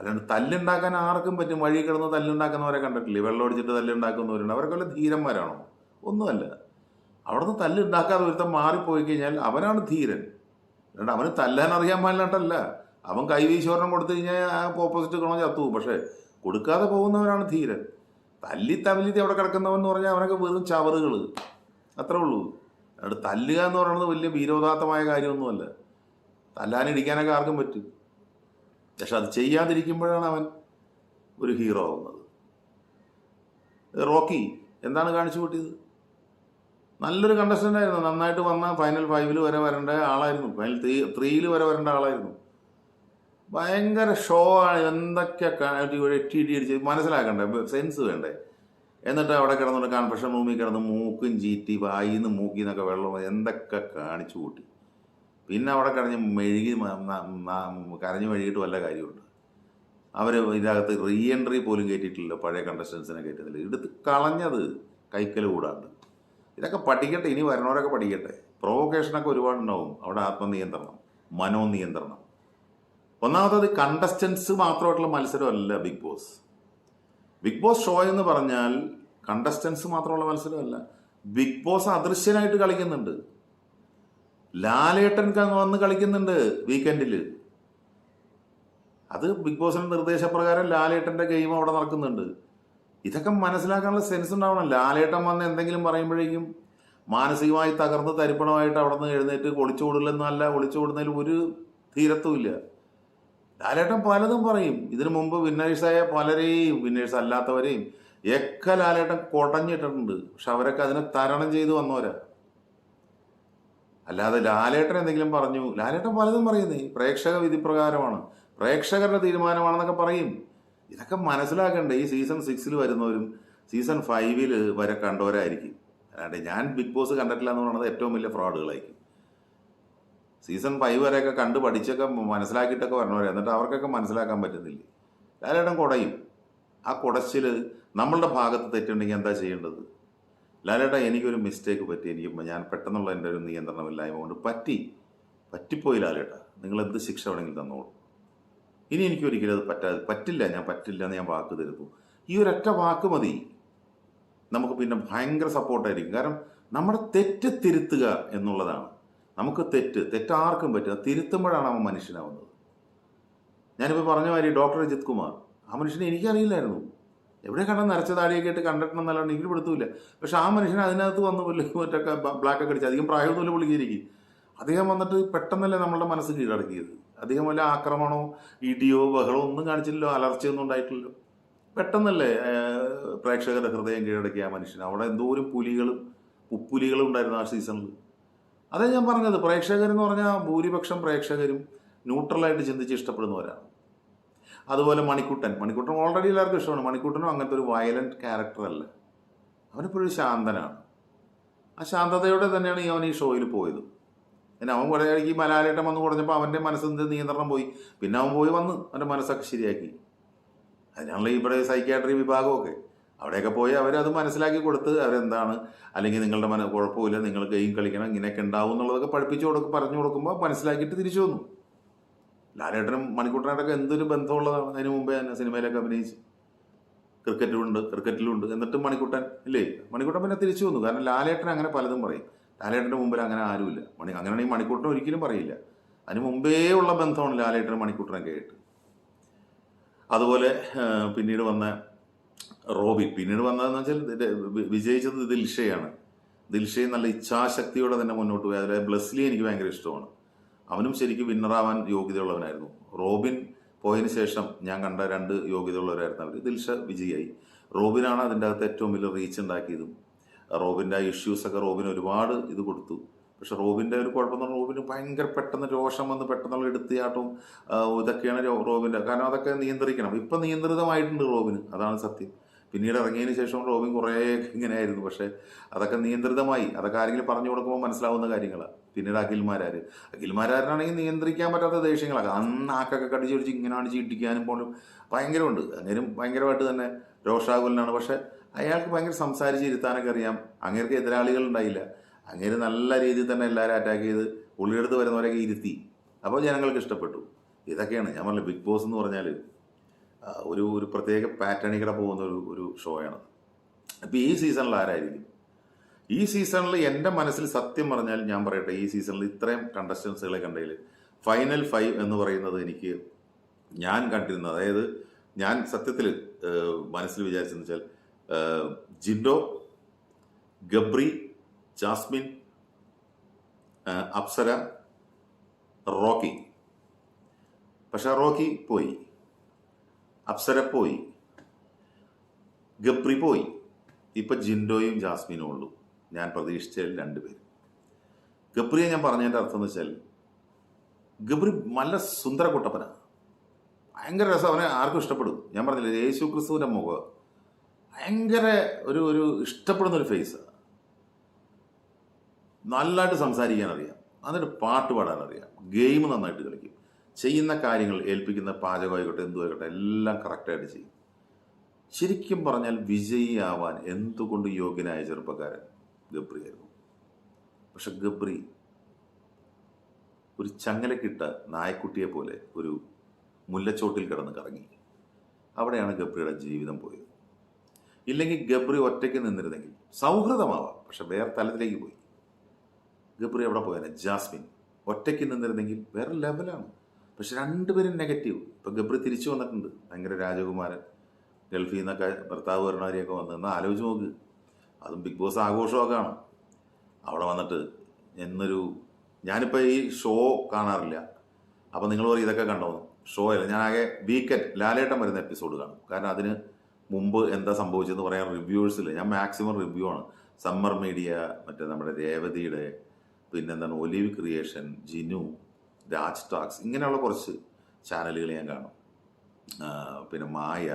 അല്ലാണ്ട് തല്ലുണ്ടാക്കാൻ ആർക്കും പറ്റും. വഴി കിടന്ന് തല്ലുണ്ടാക്കുന്നവരെ കണ്ടിട്ടില്ലേ? വെള്ളം ഒടിച്ചിട്ട് തല്ലുണ്ടാക്കുന്നവരുണ്ട്. അവരൊക്കെ വല്ല ധീരന്മാരാണോ? ഒന്നുമല്ല. അവിടുന്ന് തല്ലുണ്ടാക്കാതെ ഒരുത്തം മാറിപ്പോയി കഴിഞ്ഞാൽ അവനാണ് ധീരൻ. അല്ലാണ്ട് അവന് തല്ലാൻ അറിയാൻ പാടില്ലാട്ടല്ല. അവൻ കൈവീശ്വരണം കൊടുത്തു കഴിഞ്ഞാൽ ആ ഓപ്പോസിറ്റ് ഗുണം ചത്തു പക്ഷേ കൊടുക്കാതെ പോകുന്നവനാണ് ധീരൻ. തല്ലി തമിലിത്തി അവിടെ കിടക്കുന്നവൻ എന്ന് പറഞ്ഞാൽ അവനൊക്കെ വെറും ചവറുകൾ അത്രേ ഉള്ളൂ. അവിടെ തല്ലുക എന്ന് പറയുന്നത് വലിയ വീരോദാത്തമായ കാര്യമൊന്നുമല്ല. തല്ലാനിടിക്കാനൊക്കെ ആർക്കും പറ്റും. പക്ഷെ അത് ചെയ്യാതിരിക്കുമ്പോഴാണ് അവൻ ഒരു ഹീറോ ആവുന്നത്. റോക്കി എന്താണ് കാണിച്ചു കൂട്ടിയത്? നല്ലൊരു കണ്ടസ്റ്റന്റ് ആയിരുന്നു. നന്നായിട്ട് വന്ന ഫൈനൽ ഫൈവിൽ വരെ വരേണ്ട ആളായിരുന്നു. ഫൈനൽ ത്രീ ത്രീയിൽ വരെ വരേണ്ട ആളായിരുന്നു. ഭയങ്കര ഷോ ആണ്. എന്തൊക്കെ എട്ടി ഇടി അടിച്ച് മനസ്സിലാക്കണ്ടേ? സെൻസ് വേണ്ടേ? എന്നിട്ട് അവിടെ കിടന്നുകൊണ്ട് കൺഫെഷൻ റൂമിൽ കിടന്ന് മൂക്കും ചീറ്റി വായിന്ന് മൂക്കിന്നൊക്കെ വെള്ളം എന്തൊക്കെ കാണിച്ചു കൂട്ടി. പിന്നെ അവിടെ കിടഞ്ഞ് മെഴുകി കരഞ്ഞു മെഴുകിയിട്ട് വല്ല കാര്യമുണ്ട്. അവർ ഇതിനകത്ത് റീഎൻട്രി പോലും കയറ്റിയിട്ടില്ല പഴയ കണ്ടസ്റ്റൻസിനെ കയറ്റുന്നില്ല എടുത്ത് കളഞ്ഞത് കൈക്കൽ കൂടാണ്ട്. ഇതൊക്കെ പഠിക്കട്ടെ ഇനി വരണവരൊക്കെ പഠിക്കട്ടെ. പ്രൊവോക്കേഷനൊക്കെ ഒരുപാടുണ്ടാവും. അവിടെ ആത്മനിയന്ത്രണം മനോനിയന്ത്രണം. ഒന്നാമത്തത് കണ്ടസ്റ്റൻസ് മാത്രമായിട്ടുള്ള മത്സരമല്ല big boss big boss show എന്ന് പറഞ്ഞാൽ കണ്ടസ്റ്റൻസ് മാത്രമുള്ള മത്സരമല്ല. ബിഗ് ബോസ് അദൃശ്യനായിട്ട് കളിക്കുന്നുണ്ട്. ലാലേട്ടൻ വന്ന് കളിക്കുന്നുണ്ട് വീക്കെൻഡിൽ അത് ബിഗ് ബോസിന്റെ നിർദ്ദേശപ്രകാരം ലാലേട്ടന്റെ ഗെയിം അവിടെ നടക്കുന്നുണ്ട്. ഇതൊക്കെ മനസ്സിലാക്കാനുള്ള സെൻസ് ഉണ്ടാവണം. ലാലേട്ടൻ വന്ന് എന്തെങ്കിലും പറയുമ്പോഴേക്കും മാനസികമായി തകർന്ന് തരിപ്പണമായിട്ട് അവിടെ നിന്ന് എഴുന്നേറ്റ് ഒളിച്ചോടില്ലെന്നല്ല ഒളിച്ചോടുന്നതിൽ ഒരു തീരത്തുമില്ല. ലാലേട്ടൻ പലതും പറയും. ഇതിനു മുമ്പ് വിന്നേഴ്സായ പലരെയും വിന്നേഴ്സ് അല്ലാത്തവരെയും ഒക്കെ ലാലേട്ടൻ കൊടഞ്ഞിട്ടിട്ടുണ്ട്. പക്ഷെ അവരൊക്കെ അതിനെ തരണം ചെയ്തു വന്നവരാ. അല്ലാതെ ലാലേട്ടൻ എന്തെങ്കിലും പറഞ്ഞു. ലാലേട്ടൻ പലതും പറയുന്നേ. പ്രേക്ഷക വിധി പ്രകാരമാണ്. പ്രേക്ഷകരുടെ തീരുമാനമാണെന്നൊക്കെ പറയും. ഇതൊക്കെ മനസ്സിലാക്കണ്ടേ. ഈ സീസൺ സിക്സിൽ വരുന്നവരും സീസൺ ഫൈവിൽ വരെ കണ്ടവരായിരിക്കും. അല്ലാണ്ട് ഞാൻ ബിഗ് ബോസ് കണ്ടിട്ടില്ല എന്ന് പറയുന്നത് ഏറ്റവും വലിയ ഫ്രോഡുകളായിരിക്കും. സീസൺ ഫൈവ് വരെയൊക്കെ കണ്ട് പഠിച്ചൊക്കെ മനസ്സിലാക്കിയിട്ടൊക്കെ വരണവരെ. എന്നിട്ട് അവർക്കൊക്കെ മനസ്സിലാക്കാൻ പറ്റുന്നില്ല? ലാലേട്ടൻ കുടയും. ആ കുടച്ചിൽ നമ്മളുടെ ഭാഗത്ത് തെറ്റുണ്ടെങ്കിൽ എന്താ ചെയ്യേണ്ടത്? ലാലേട്ട എനിക്കൊരു മിസ്റ്റേക്ക് പറ്റി. എനിക്ക് ഞാൻ പെട്ടെന്നുള്ള എന്റെ ഒരു നിയന്ത്രണമില്ലായ്മ കൊണ്ട് പറ്റി. പറ്റിപ്പോയി ലാലേട്ടാ. നിങ്ങൾ എന്ത് ശിക്ഷ വേണമെങ്കിലും തന്നോളൂ. ഇനി എനിക്ക് ഒരിക്കലും അത് പറ്റാതെ പറ്റില്ല. ഞാൻ പറ്റില്ല എന്ന് ഞാൻ വാക്ക് തരുന്നു ഈ ഒരൊറ്റ വാക്ക് മതി. നമുക്ക് പിന്നെ ഭയങ്കര സപ്പോർട്ടായിരിക്കും. കാരണം നമ്മുടെ തെറ്റ് തിരുത്തുക എന്നുള്ളതാണ്. നമുക്ക് തെറ്റ് തെറ്റാർക്കും പറ്റുക തിരുത്തുമ്പോഴാണ് അവൻ മനുഷ്യനാവുന്നത്. ഞാനിപ്പോൾ പറഞ്ഞ മാതിരി ഡോക്ടർ അജിത് കുമാർ. ആ മനുഷ്യനെ എനിക്കറിയില്ലായിരുന്നു. എവിടെ കണ്ട നരച്ച താടിയൊക്കെ ആയിട്ട് കണ്ടിട്ടുണ്ടെന്നല്ലാണ്ട് എനിക്ക് പിടുത്തമില്ല പക്ഷെ ആ മനുഷ്യൻ അതിനകത്ത് വന്ന് വലിയ മറ്റൊക്കെ ബ്ലാക്കൊക്കെ അടിച്ച് അധികം പ്രായമൊന്നുമില്ല പുള്ളിക്കിരിക്കും. അദ്ദേഹം വന്നിട്ട് പെട്ടെന്നല്ലേ നമ്മളുടെ മനസ്സ് കീഴടക്കിയത്. അദ്ദേഹം വല്ല ആക്രമണമോ ഇടിയോ ബഹളോ ഒന്നും കാണിച്ചില്ലല്ലോ അലർച്ചയൊന്നും ഉണ്ടായിട്ടില്ലല്ലോ. പെട്ടെന്നല്ലേ പ്രേക്ഷകരുടെ ഹൃദയം കീഴടക്കിയ ആ മനുഷ്യൻ. അവിടെ എന്തോരം പുലികളും ഉപ്പുലികളും ഉണ്ടായിരുന്നു ആ സീസണിൽ അതേ ഞാൻ പറഞ്ഞത് പ്രേക്ഷകരെന്ന് പറഞ്ഞാൽ ഭൂരിപക്ഷം പ്രേക്ഷകരും ന്യൂട്രലായിട്ട് ചിന്തിച്ച് ഇഷ്ടപ്പെടുന്നവരാണ്. അതുപോലെ മണിക്കുട്ടൻ. മണിക്കുട്ടൻ ഓൾറെഡി എല്ലാവർക്കും ഇഷ്ടമാണ്. മണിക്കുട്ടനും അങ്ങനത്തെ ഒരു വയലന്റ് ക്യാരക്ടറല്ല അവനിപ്പോഴും ശാന്തനാണ്. ആ ശാന്തതയോടെ തന്നെയാണ് ഈ അവൻ ഈ ഷോയിൽ പോയത്. പിന്നെ അവൻ കുറേ ഈ മലയാളിട്ടം വന്ന് കുറഞ്ഞപ്പോൾ അവന്റെ മനസ്സിന്റെ നിയന്ത്രണം പോയി. പിന്നെ അവൻ പോയി വന്ന് അവന്റെ മനസ്സൊക്കെ ശരിയാക്കി. അതിനാണല്ലോ ഇവിടെ സൈക്യാട്രി വിഭാഗമൊക്കെ. അവിടെയൊക്കെ പോയി അവരത് മനസ്സിലാക്കി കൊടുത്ത് അവരെന്താണ് അല്ലെങ്കിൽ നിങ്ങളുടെ മന കുഴപ്പമില്ല നിങ്ങൾ ഗെയിം കളിക്കണം ഇങ്ങനെയൊക്കെ ഉണ്ടാവും എന്നുള്ളതൊക്കെ പഠിപ്പിച്ചു കൊടുക്കും പറഞ്ഞു കൊടുക്കുമ്പോൾ മനസ്സിലാക്കിയിട്ട് തിരിച്ചു വന്നു. ലാലേട്ടനും മണിക്കൂട്ടനായിട്ടൊക്കെ എന്തൊരു ബന്ധമുള്ളതാണ് അതിന് മുമ്പേ തന്നെ സിനിമയിലൊക്കെ അഭിനയിച്ച്. ക്രിക്കറ്റിലുണ്ട് ക്രിക്കറ്റിലുണ്ട്. എന്നിട്ടും മണിക്കുട്ടൻ ഇല്ലേ? മണിക്കുട്ടൻ പിന്നെ തിരിച്ചു വന്നു. കാരണം ലാലേട്ടൻ അങ്ങനെ പലതും പറയും. ലാലേട്ടന്റെ മുമ്പിൽ അങ്ങനെ ആരുമില്ല. മണി അങ്ങനെയാണെങ്കിൽ മണിക്കൂട്ടൻ ഒരിക്കലും പറയില്ല. അതിന് മുമ്പേ ഉള്ള ബന്ധമാണ് ലാലേട്ടനും മണിക്കൂട്ടനൊക്കെ ആയിട്ട്. അതുപോലെ പിന്നീട് വന്ന റോബി പിന്നീട് വന്നതെന്ന് വെച്ചാൽ വിജയിച്ചത് ദിൽഷയാണ്. ദിൽഷയും നല്ല ഇച്ഛാശക്തിയോടെ തന്നെ മുന്നോട്ട് പോയി. അതിലെ ബ്ലസ്ലി എനിക്ക് ഭയങ്കര ഇഷ്ടമാണ്. അവനും ശരിക്കും വിന്നറാവാൻ യോഗ്യതയുള്ളവനായിരുന്നു. റോബിൻ പോയതിനു ശേഷം ഞാൻ കണ്ട രണ്ട് യോഗ്യതയുള്ളവരായിരുന്നു അവർ ദിൽഷ വിജയായി റോബിനാണ് അതിന്റെ അകത്ത് ഏറ്റവും വലിയ റീച്ച് ഉണ്ടാക്കിയതും. റോബിന്റെ ആ ഇഷ്യൂസൊക്കെ റോബിന് ഒരുപാട് ഇത് കൊടുത്തു. പക്ഷെ റോബിന്റെ ഒരു കുഴപ്പം എന്ന് പറഞ്ഞാൽ റോബിന് ഭയങ്കര പെട്ടെന്ന് രോഷം വന്ന് പെട്ടെന്നുള്ള എടുത്തിയാട്ടവും ഇതൊക്കെയാണ് റോബിന്റെ കാരണം അതൊക്കെ നിയന്ത്രിക്കണം. ഇപ്പം നിയന്ത്രിതമായിട്ടുണ്ട് റോബിന്. അതാണ് സത്യം. പിന്നീട് ഇറങ്ങിയതിന് ശേഷം റോബിൻ കുറേ ഇങ്ങനെയായിരുന്നു. പക്ഷേ അതൊക്കെ നിയന്ത്രിതമായി. അതൊക്കെ ആരെങ്കിലും പറഞ്ഞു കൊടുക്കുമ്പോൾ മനസ്സിലാവുന്ന കാര്യങ്ങളാണ് പിന്നീട് അഖിൽമാരാർ അഖിൽമാരാരനാണെങ്കിൽ നിയന്ത്രിക്കാൻ പറ്റാത്ത ദേഷ്യങ്ങളൊക്കെ അന്ന് ആക്കൊക്കെ കടിച്ചു പിടിച്ച് ഇങ്ങനെ അടിച്ച് ഇടിക്കാനും പോലും ഭയങ്കരമുണ്ട്. അങ്ങനെയും ഭയങ്കരമായിട്ട് തന്നെ രോഷാകുലനാണ്. പക്ഷേ അയാൾക്ക് ഭയങ്കര സംസാരിച്ചിരുത്താനൊക്കെ അറിയാം. അങ്ങേർക്ക് എതിരാളികൾ ഉണ്ടായില്ല. അങ്ങേര് നല്ല രീതിയിൽ തന്നെ എല്ലാവരും അറ്റാക്ക് ചെയ്ത് പുള്ളിയെടുത്ത് വരുന്നവരൊക്കെ ഇരുത്തി. അപ്പോൾ ജനങ്ങൾക്ക് ഇഷ്ടപ്പെട്ടു. ഇതൊക്കെയാണ് ഞാൻ പറഞ്ഞില്ല ബിഗ് ബോസ് എന്ന് പറഞ്ഞാൽ ഒരു ഒരു പ്രത്യേക പാറ്റേണിൽ കൂടെ പോകുന്ന ഒരു ഒരു ഷോയാണ് അപ്പോൾ ഈ സീസണിൽ ആരായിരിക്കും? ഈ സീസണിൽ എന്റെ മനസ്സിൽ സത്യം പറഞ്ഞാൽ ഞാൻ പറയട്ടെ ഈ സീസണിൽ ഇത്രയും കണ്ടസ്റ്റൻസുകളെ കണ്ടതിൽ ഫൈനൽ ഫൈവ് എന്ന് പറയുന്നത് എനിക്ക് ഞാൻ കണ്ടിരുന്നത് അതായത് ഞാൻ സത്യത്തിൽ മനസ്സിൽ വിചാരിച്ചെന്ന് വെച്ചാൽ ജിൻഡോ ഗബ്രി ജാസ്മിൻ അപ്സര റോക്കി. പക്ഷെ റോക്കി പോയി. അപ്സര പോയി. ഗപ്രി പോയി. ഇപ്പൊ ജിൻഡോയും ജാസ്മിനും ഉള്ളൂ. ഞാൻ പ്രതീക്ഷിച്ചതിൽ രണ്ടുപേരും ഗപ്രിയെ ഞാൻ പറഞ്ഞതിന്റെ അർത്ഥം എന്ന് വെച്ചാൽ ഗബ്രി നല്ല സുന്ദര കുട്ടപ്പന. ഭയങ്കര രസം. അവനെ ആർക്കും ഇഷ്ടപ്പെടും. ഞാൻ പറഞ്ഞില്ലേ യേശു ക്രിസ്തുവിന്റെ മുഖം ഭയങ്കര ഒരു ഒരു ഇഷ്ടപ്പെടുന്ന ഒരു ഫേസ് നല്ലതായിട്ട് സംസാരിക്കാൻ അറിയാം. എന്നിട്ട് പാട്ട് പാടാൻ അറിയാം. ഗെയിം നന്നായിട്ട് കളിക്കും. ചെയ്യുന്ന കാര്യങ്ങൾ ഏൽപ്പിക്കുന്ന പാചകമായിക്കോട്ടെ എന്തു ആയിക്കോട്ടെ എല്ലാം കറക്റ്റായിട്ട് ചെയ്യും. ശരിക്കും പറഞ്ഞാൽ വിജയിയാവാൻ എന്തുകൊണ്ട് യോഗ്യനായ ചെറുപ്പക്കാരൻ ഗബ്രിയായിരുന്നു പക്ഷെ ഗബ്രി ഒരു ചങ്ങലക്കിട്ട നായക്കുട്ടിയെ പോലെ ഒരു മുല്ലച്ചോട്ടിൽ കിടന്ന് കറങ്ങി. അവിടെയാണ് ഗബ്രിയുടെ ജീവിതം പോയത്. ഇല്ലെങ്കിൽ ഗബ്രി ഒറ്റയ്ക്ക് നിന്നിരുന്നെങ്കിൽ സൗഹൃദമാവാം പക്ഷെ വേറെ തലത്തിലേക്ക് പോയി. ഗബ്രി എവിടെ പോയാലും ജാസ്മിൻ. ഒറ്റയ്ക്ക് നിന്നിരുന്നെങ്കിൽ വേറെ ലെവലാണ് പക്ഷെ രണ്ടുപേരും നെഗറ്റീവ്. ഇപ്പം ഗബ്രി തിരിച്ചു വന്നിട്ടുണ്ട് ഭയങ്കര രാജകുമാരൻ. ഗൾഫിൽ നിന്നൊക്കെ ഭർത്താവ് വരണവരെയൊക്കെ വന്ന് എന്നാൽ ആലോചിച്ച് നോക്ക്. അതും ബിഗ് ബോസ് ആഘോഷമൊക്കെ ആണ് അവിടെ വന്നിട്ട് എന്നൊരു ഞാനിപ്പോൾ ഈ ഷോ കാണാറില്ല. അപ്പോൾ നിങ്ങൾ പറയും ഇതൊക്കെ കണ്ടോ ഷോ അല്ല ഞാൻ ആകെ വീക്കെൻഡ് ലാലേട്ടം വരുന്ന എപ്പിസോഡ് കാണും. കാരണം അതിന് മുമ്പ് എന്താ സംഭവിച്ചതെന്ന് പറയാൻ റിവ്യൂവേഴ്സില്ല ഞാൻ മാക്സിമം റിവ്യൂ ആണ്. സമ്മർ മീഡിയ മറ്റേ നമ്മുടെ രേവതിയുടെ പിന്നെന്താണ് olive creation Jinu Raj talks ഇങ്ങനെയുള്ള കുറച്ച് ചാനലുകൾ ഞാൻ കാണും. പിന്നെ മായ.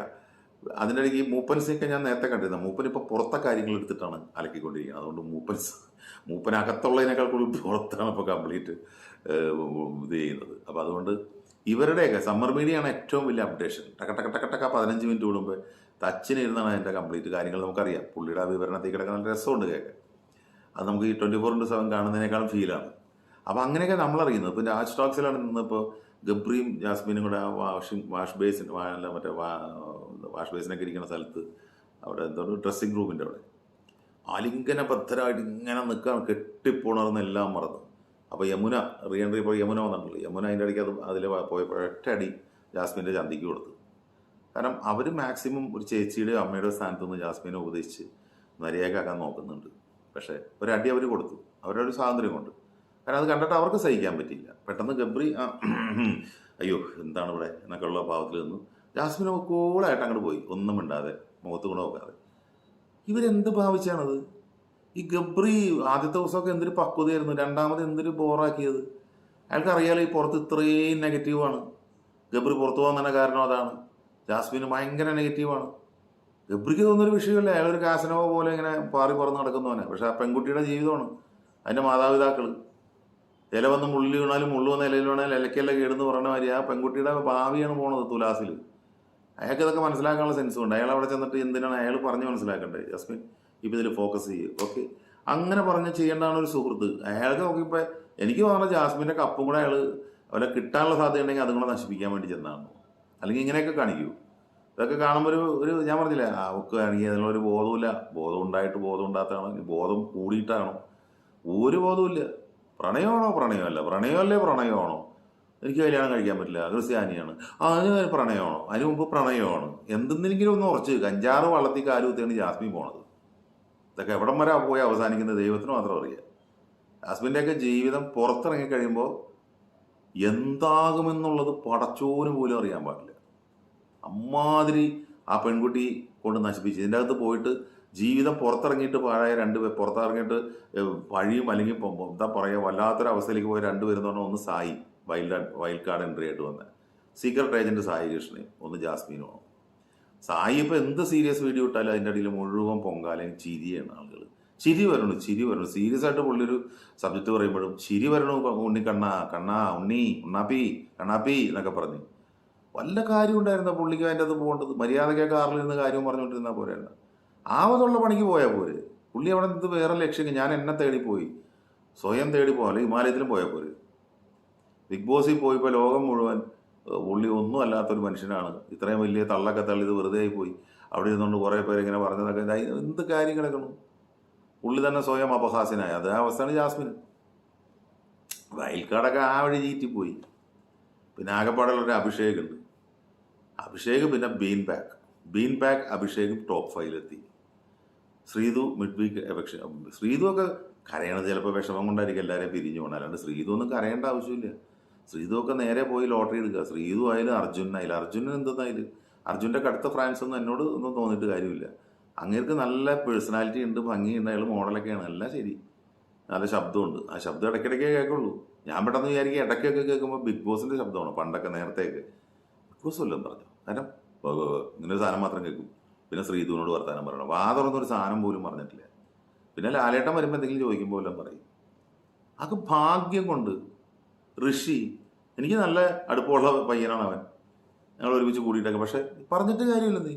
അതിന്റെ ഇടയ്ക്ക് ഈ മൂപ്പൻസിയൊക്കെ ഞാൻ നേരത്തെ കണ്ടിരുന്നത് മൂപ്പൻ ഇപ്പോൾ പുറത്തെ കാര്യങ്ങൾ എടുത്തിട്ടാണ് അലക്കിക്കൊണ്ടിരിക്കുന്നത്. അതുകൊണ്ട് മൂപ്പൻസ് മൂപ്പൻ അകത്തുള്ളതിനേക്കാൾ കൂടുതൽ പുറത്താണ് ഇപ്പോൾ കംപ്ലീറ്റ് ഇത് ചെയ്യുന്നത്. അപ്പോൾ അതുകൊണ്ട് ഇവരുടെയൊക്കെ സമ്മർ മീഡിയയാണ് ഏറ്റവും വലിയ അപ്ഡേഷൻ. ടക്ക ടക്ക ടക്ക ടക്ക പതിനഞ്ച് മിനിറ്റ് കൂടുമ്പോൾ തച്ചിനിരുന്നാണ് അതിന്റെ കംപ്ലീറ്റ് കാര്യങ്ങൾ നമുക്കറിയാം. പുള്ളിയുടെ വിവരണത്തിൽ കിടക്കുന്ന നല്ല രസമുണ്ട് കേൾക്കാൻ അത് നമുക്ക് ഈ ട്വന്റി ഫോർ ഇന്റു സെവൻ കാണുന്നതിനേക്കാളും ഫീലാണ് അപ്പോൾ അങ്ങനെയൊക്കെ നമ്മളറിയുന്നത്. ഇപ്പോൾ രാജ് സ്റ്റോക്സിലാണ് നിന്നിപ്പോൾ ഗബ്രിയും ജാസ്മിനും കൂടെ ആ വാഷിംഗ് വാഷ് ബേസിൻ മറ്റേ വാഷ് ബേസിനൊക്കെ ഇരിക്കുന്ന സ്ഥലത്ത് അവിടെ എന്തോ ഡ്രസ്സിംഗ് റൂമിന്റെ അവിടെ. ആലിംഗന ബദ്ധരായിട്ട് ഇങ്ങനെ നിൽക്കാൻ കെട്ടിപ്പുണർന്നെല്ലാം മറന്നു. അപ്പോൾ യമുന റീ എൻട്രി ഇപ്പോൾ യമുന വന്നിട്ടുള്ളൂ യമുന അതിന്റെ ഇടയ്ക്ക് അത് അതിൽ പോയപ്പോൾ ഒറ്റയടി ജാസ്മിന്റെ ചന്തിക്ക് കൊടുത്തു. കാരണം അവർ മാക്സിമം ഒരു ചേച്ചിയുടെ അമ്മയുടെ സ്ഥാനത്ത് നിന്ന് ജാസ്മിനെ ഉപദേശിച്ച് മര്യാദക്കാക്കാൻ നോക്കുന്നുണ്ട്. പക്ഷേ ഒരടി അവർ കൊടുത്തു. അവരുടെ ഒരു സ്വാതന്ത്ര്യം കൊണ്ട് കാരണം അത് കണ്ടിട്ട് അവർക്ക് സഹിക്കാൻ പറ്റില്ല. പെട്ടെന്ന് ഗബ്രി അയ്യോ എന്താണ് ഇവിടെ എന്നൊക്കെ ഉള്ള ഭാവത്തിൽ നിന്നു ജാസ്മിന് കൂളായിട്ട് അങ്ങോട്ട് പോയി. ഒന്നും മിണ്ടാതെ മുഖത്ത് കൂടെ നോക്കാതെ. ഇവരെന്ത് ഭാവിച്ചാണത്? ഈ ഗബ്രി ആദ്യത്തെ ദിവസമൊക്കെ എന്തൊരു പക്വതയായിരുന്നു. രണ്ടാമത് എന്തൊരു ബോറാക്കിയത്. അയാൾക്ക് അറിയാലോ ഈ പുറത്ത് ഇത്രയും നെഗറ്റീവാണ്. ഗബ്രി പുറത്തു തന്നെ കാരണം അതാണ്. ജാസ്മിന് ഭയങ്കര നെഗറ്റീവാണ്. ഗബ്രിക്ക് തോന്നുന്നൊരു വിഷയമല്ല. അയാളൊരു ഒരു കാസനോവ പോലെ ഇങ്ങനെ പാറി പറന്ന് നടക്കുന്നവനെ. പക്ഷെ ആ പെൺകുട്ടിയുടെ ജീവിതമാണ്. അതിന്റെ മാതാപിതാക്കൾ ഇല വന്ന് മുള്ളിൽ വീണാലും മുള്ളു വന്ന ഇലയിൽ വീണാലും ഇലക്കെല്ലാം കേടെന്ന് പറഞ്ഞ മാതിരി ആ പെൺകുട്ടിയുടെ ഭാവിയാണ് പോണത് തുലാസിൽ. അയാൾക്ക് ഇതൊക്കെ മനസ്സിലാക്കാനുള്ള സെൻസും ഉണ്ട്. അയാൾ അവിടെ ചെന്നിട്ട് എന്തിനാണ് അയാൾ പറഞ്ഞ് മനസ്സിലാക്കേണ്ടത്? ജസ്മിൻ ഇപ്പം ഇതിൽ ഫോക്കസ് ചെയ്യും. ഓക്കെ അങ്ങനെ പറഞ്ഞ് ചെയ്യേണ്ടതാണ് ഒരു സുഹൃത്ത്. അയാൾക്ക് നോക്കിയപ്പോൾ എനിക്ക് തോന്നുന്നത് ജാസ്മിന്റെ കപ്പും കൂടെ അയാൾ അവരെ കിട്ടാനുള്ള സാധ്യത ഉണ്ടെങ്കിൽ അതും കൂടെ നശിപ്പിക്കാൻ വേണ്ടി ചെന്നാണ്. അല്ലെങ്കിൽ ഇങ്ങനെയൊക്കെ കാണിക്കൂ. ഇതൊക്കെ കാണുമ്പോൾ ഒരു ഒരു ഞാൻ പറഞ്ഞില്ലേ അവർക്ക് ആണെങ്കിൽ അതിനുള്ള ഒരു ബോധമില്ല ബോധം ഉണ്ടായിട്ട് ബോധം ഉണ്ടാത്തതാണോ. ബോധം കൂടിയിട്ടാണോ. ഒരു ബോധവുമില്ല. പ്രണയമാണോ പ്രണയമല്ല? പ്രണയമല്ലേ പ്രണയമാണോ? എനിക്ക് കല്യാണം കഴിക്കാൻ പറ്റില്ല ക്രിസ്ത്യാനിയാണ്. ആ അതിന് പ്രണയമാണോ? അതിന് മുമ്പ് പ്രണയമാണ്. എന്തെന്നെങ്കിലും ഒന്ന് ഉറച്ച് കഞ്ചാറ് വള്ളത്തിൽ കാലുകുത്തിയാണ് ജാസ്മിൻ പോണത്. ഇതൊക്കെ എവിടം വരെ പോയി അവസാനിക്കുന്നത് ദൈവത്തിന് മാത്രം അറിയാം. ജാസ്മിന്റെയൊക്കെ ജീവിതം പുറത്തിറങ്ങി കഴിയുമ്പോൾ എന്താകുമെന്നുള്ളത് പടച്ചോന് പോലും അറിയാൻ പാടില്ല. അമ്മാതിരി ആ പെൺകുട്ടി കൊണ്ട് നശിപ്പിച്ചു ഇതിന്റെ അകത്ത് പോയിട്ട് ജീവിതം പുറത്തിറങ്ങിയിട്ട് പാഴായ രണ്ട് പുറത്തിറങ്ങിയിട്ട് വഴിയും അല്ലെങ്കിൽ എന്താ പറയുക വല്ലാത്തൊരു അവസ്ഥയിലേക്ക് പോയ രണ്ട് പേരെന്ന് ഒന്ന് Sai wild wild card entry ആയിട്ട് വന്ന. സീക്രട്ട് ഏജന്റ് സായി കൃഷ്ണയും ഒന്ന് ജാസ്മീനുമാണ് സായി ഇപ്പോൾ എന്ത് സീരിയസ് വീഡിയോ ഇട്ടാലും അതിന്റെ ഇടയിൽ മുഴുവൻ പൊങ്കാലയും ചിരിയാണ് ആളുകൾ ചിരി വരണു ചിരി വരണു സീരിയസ് ആയിട്ട് പുള്ളിയൊരു സബ്ജക്റ്റ് പറയുമ്പോഴും ചിരി വരണു ഉണ്ണി കണ്ണ കണ്ണ ഉണ്ണി ഉണ്ണാപ്പി കണ്ണാപ്പി എന്നൊക്കെ പറഞ്ഞു. വല്ല കാര്യം ഉണ്ടായിരുന്ന പുള്ളിക്ക് അതിന്റെ അത് പോകേണ്ടത്? മര്യാദയ്ക്ക് കാറിൽ നിന്ന് കാര്യം പറഞ്ഞുകൊണ്ടിരുന്നാൽ പോരായിരുന്നു? ആവതുള്ള പണിക്ക് പോയാൽ പോര്. പുള്ളി അവിടെ നിന്ന് വേറെ ലക്ഷ്യം ഞാൻ എന്നെ പോയി. സ്വയം തേടി പോകാം അല്ലെങ്കിൽ ഹിമാലയത്തിലും പോയാൽ പോരെ. ബിഗ് ബോസിൽ പോയിപ്പോൾ ലോകം മുഴുവൻ പുള്ളി ഒന്നും അല്ലാത്തൊരു മനുഷ്യനാണ്. ഇത്രയും വലിയ തള്ളൊക്കെ തള്ളിയത് വെറുതെ ആയിപ്പോയി പോയി. അവിടെ ഇരുന്നുകൊണ്ട് കുറേ പേര് ഇങ്ങനെ പറഞ്ഞതൊക്കെ എന്ത് കാര്യം കിടക്കണം? പുള്ളി തന്നെ സ്വയം അപഹാസ്യനായി. അതേ അവസ്ഥയാണ് ജാസ്മിൻ. വയൽക്കാടൊക്കെ ആ വഴി ചീറ്റിപ്പോയി. പിന്നെ ആകെപ്പാടുള്ളൊരു അഭിഷേക് ഉണ്ട്. അഭിഷേക് പിന്നെ ബീൻ പാക്ക്. ബീൻ പാക്ക് അഭിഷേകും ടോപ്പ് ഫൈവിലെത്തി. ശ്രീതു മിഡ് വീക്ക് ശ്രീതു ഒക്കെ കരയണത് ചിലപ്പോൾ വിഷമം കൊണ്ടായിരിക്കും എല്ലാവരെയും പിരിഞ്ഞു പോകണം അല്ലാണ്ട് ശ്രീതു ഒന്നും കരയേണ്ട ആവശ്യമില്ല. ശ്രീതു ഒക്കെ നേരെ പോയി ലോട്ടറി എടുക്കുക. ശ്രീതു ആയാലും അർജുനായാലും അർജുനൻ എന്തെന്നായാലും. അർജുന്റെ കടുത്ത ഫ്രാൻസ് ഒന്നും എന്നോട് ഒന്നും തോന്നിയിട്ട് കാര്യമില്ല. അങ്ങേർക്ക് നല്ല പേഴ്സണാലിറ്റി ഉണ്ട് ഭംഗിയുണ്ട്. അയാൾ മോഡലൊക്കെയാണ് എല്ലാം ശരി. നല്ല ശബ്ദമുണ്ട്. ആ ശബ്ദം ഇടയ്ക്കിടയ്ക്കേ കേൾക്കുള്ളൂ. ഞാൻ പെട്ടെന്ന് വിചാരിക്കും ഇടയ്ക്കൊക്കെ കേൾക്കുമ്പോൾ ബിഗ് ബോസിന്റെ ശബ്ദമാണ് പണ്ടൊക്കെ നേരത്തെയൊക്കെ. ബിഗ് ബോസ് വല്ലതും പറഞ്ഞു. കാരണം ബ- ബ- ബ- ഇങ്ങനെ ഒരു സാധനം മാത്രം കേൾക്കും. പിന്നെ ശ്രീധുവിനോട് വർത്താനം പറയണം. വാ തുറന്നൊരു സാധനം പോലും പറഞ്ഞിട്ടില്ല. പിന്നെ ലാലേട്ടൻ വരുമ്പോൾ എന്തെങ്കിലും ചോദിക്കുമ്പോൾ എല്ലാം പറയും. അത് ഭാഗ്യം കൊണ്ട് ഋഷി എനിക്ക് നല്ല അടുപ്പമുള്ള പയ്യനാണ് അവൻ. ഞങ്ങൾ ഒരുമിച്ച് കൂടിയിട്ടൊക്കെ. പക്ഷെ പറഞ്ഞിട്ട് കാര്യമില്ല നീ.